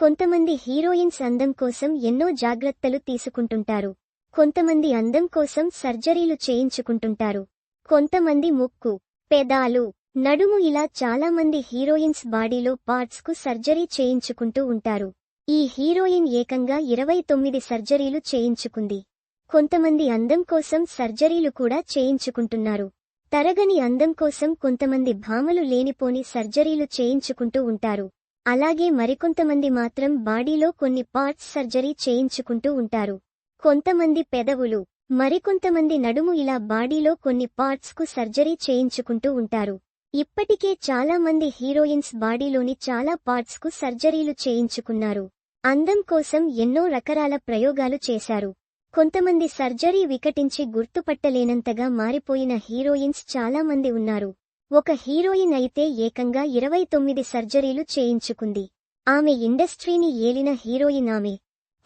కొంతమంది హీరోయిన్స్ అందం కోసం ఎన్నో జాగ్రత్తలు తీసుకుంటుంటారు. కొంతమంది అందం కోసం సర్జరీలు చేయించుకుంటుంటారు. కొంతమంది ముక్కు పెదాలు నడుము ఇలా చాలామంది హీరోయిన్స్ బాడీలో పార్ట్స్కు సర్జరీ చేయించుకుంటూ ఉంటారు. ఈ హీరోయిన్ ఏకంగా ఇరవై తొమ్మిది సర్జరీలు చేయించుకుంది. కొంతమంది అందం కోసం సర్జరీలు కూడా చేయించుకుంటున్నారు. తరగని అందం కోసం కొంతమంది భామలు లేనిపోని సర్జరీలు చేయించుకుంటూ ఉంటారు. అలాగే మరికొంతమంది మాత్రం బాడీలో కొన్ని పార్ట్స్ సర్జరీ చేయించుకుంటూ ఉంటారు. కొంతమంది పెదవులు మరికొంతమంది నడుము ఇలా బాడీలో కొన్ని పార్ట్స్కు సర్జరీ చేయించుకుంటూ ఉంటారు. ఇప్పటికే చాలా మంది హీరోయిన్స్ బాడీలోని చాలా పార్ట్స్కు సర్జరీలు చేయించుకున్నారు. అందం కోసం ఎన్నో రకరాల ప్రయోగాలు చేశారు. కొంతమంది సర్జరీ వికటించి గుర్తుపట్టలేనంతగా మారిపోయిన హీరోయిన్స్ చాలా మంది ఉన్నారు. ఒక హీరోయిన్ అయితే ఏకంగా ఇరవై తొమ్మిది సర్జరీలు చేయించుకుంది. ఆమె ఇండస్ట్రీని ఏలిన హీరోయిన్ ఆమె.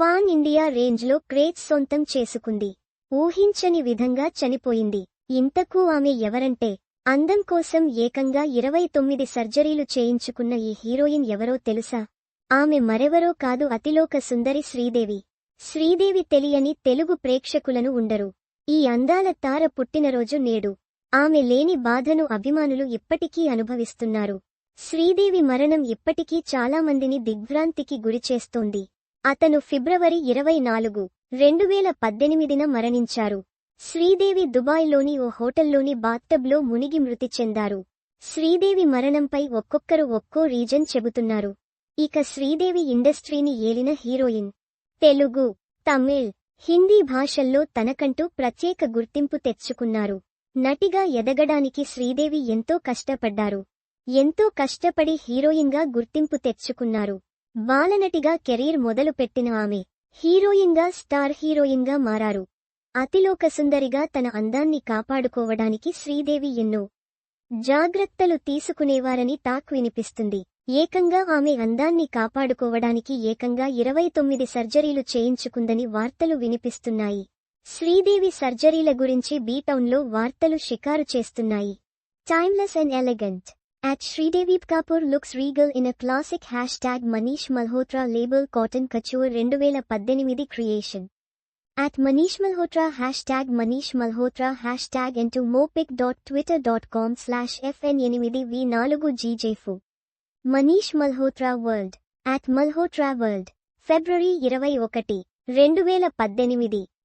పాన్ ఇండియా రేంజ్లో క్రేజ్ సొంతం చేసుకుంది. ఊహించని విధంగా చనిపోయింది. ఇంతకు ఆమె ఎవరంటే అందం కోసం ఏకంగా ఇరవై తొమ్మిది సర్జరీలు చేయించుకున్న ఈ హీరోయిన్ ఎవరో తెలుసా? ఆమె మరెవరో కాదు అతిలోక సుందరి శ్రీదేవి. శ్రీదేవి తెలియని తెలుగు ప్రేక్షకులను ఉండరు. ఈ అందాల తార పుట్టినరోజు నేడు. ఆమె లేని బాధను అభిమానులు ఇప్పటికీ అనుభవిస్తున్నారు. శ్రీదేవి మరణం ఇప్పటికీ చాలా మందిని దిగ్భ్రాంతికి గురిచేస్తోంది. అతను ఫిబ్రవరి ఇరవై నాలుగు రెండు వేల పద్దెనిమిదిన మరణించారు. శ్రీదేవి దుబాయ్లోని ఓ హోటల్లోని బాత్తబ్లో మునిగి మృతి చెందారు. శ్రీదేవి మరణంపై ఒక్కొక్కరు ఒక్కో రీజన్ చెబుతున్నారు. ఇక శ్రీదేవి ఇండస్ట్రీని ఏలిన హీరోయిన్. తెలుగు తమిళ్ హిందీ భాషల్లో తనకంటూ ప్రత్యేక గుర్తింపు తెచ్చుకున్నారు. నటిగా ఎదగడానికి శ్రీదేవి ఎంతో కష్టపడ్డారు. ఎంతో కష్టపడి హీరోయిన్గా గుర్తింపు తెచ్చుకున్నారు. బాలనటిగా కెరీర్ మొదలుపెట్టిన ఆమె హీరోయిన్గా స్టార్ హీరోయిన్గా మారారు. అతిలోక సుందరిగా తన అందాన్ని కాపాడుకోవడానికి శ్రీదేవి ఎన్నో జాగ్రత్తలు తీసుకునేవారని టాక్ వినిపిస్తుంది. ఏకంగా ఆమె అందాన్ని కాపాడుకోవడానికి ఏకంగా ఇరవై తొమ్మిది సర్జరీలు చేయించుకుందని వార్తలు వినిపిస్తున్నాయి. శ్రీదేవి సర్జరీల గురించి బీటౌన్లో వార్తలు షికారు చేస్తున్నాయి. Timeless and elegant at Sridevi Kapoor looks regal in a classic hashtag Manish Malhotra label cotton couture రెండు వేల పద్దెనిమిది creation at Manish Malhotra hashtag Manish Malhotra hashtag N to మోపిక్ dot twitter dot com slash FN ఎనిమిది V నాలుగు జీజేఫు Manish Malhotra world at Malhotra world ఫిబ్రవరి ఇరవై ఒకటి రెండు వేల పద్దెనిమిది